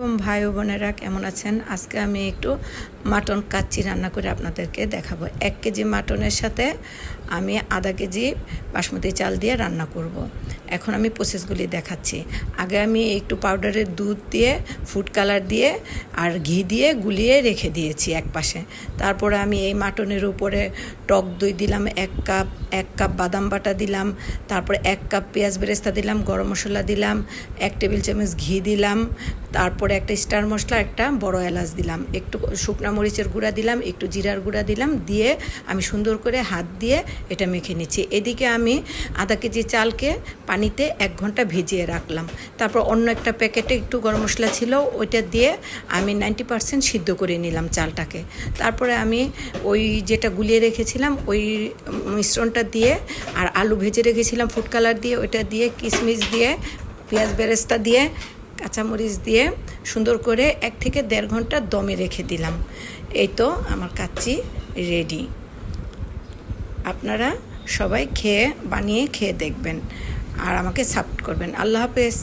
ভাই বোনেরা, কেমন আছেন? আজকে আমি একটু মাটন কাচ্চি রান্না করে আপনাদেরকে দেখাবো। এক কেজি মাটনের সাথে আমি আধা কেজি বাসমতি চাল দিয়ে রান্না করব। এখন আমি প্রসেসগুলি দেখাচ্ছি। আগে আমি একটু পাউডারের দুধ দিয়ে ফুড কালার দিয়ে আর ঘি দিয়ে গুলিয়ে রেখে দিয়েছি এক পাশে তারপরে আমি এই মাটনের উপরে টক দই দিলাম, এক কাপ এক কাপ বাদাম বাটা দিলাম, তারপরে এক কাপ পেঁয়াজ বেরেস্তা দিলাম, গরম মশলা দিলাম, এক টেবিল চামচ ঘি দিলাম তারপরে একটা স্টার মশলা, একটা বড় এলাচ দিলাম। একটু শুকনা মরিচের গুঁড়া দিলাম, একটু জিরার গুঁড়া দিলাম, দিয়ে আমি সুন্দর করে হাত দিয়ে এটা মেখে নিচ্ছি। এদিকে আমি আধা কেজি চালকে পানিতে এক ঘণ্টা ভিজিয়ে রাখলাম। তারপর অন্য একটা প্যাকেটে একটু গরম মশলা ছিল, ওইটা দিয়ে আমি নাইনটি পারসেন্ট সিদ্ধ করে নিলাম চালটাকে। তারপরে আমি ওই যেটা গুলিয়ে রেখেছিলাম, ওই মিশ্রণটা দিয়ে আর আলু ভেজে রেখেছিলাম ফুড কালার দিয়ে, ওইটা দিয়ে কিশমিশ দিয়ে, পেঁয়াজ বেরেস্তা দিয়ে কাঁচামরিচ দিয়ে সুন্দর করে এক থেকে দেড় ঘণ্টা দমে রেখে দিলাম। এই তো আমার কাচ্চি রেডি আপনারা সবাই খেয়ে বানিয়ে খেয়ে দেখবেন আর আমাকে সাপোর্ট করবেন। আল্লাহ হাফেজ।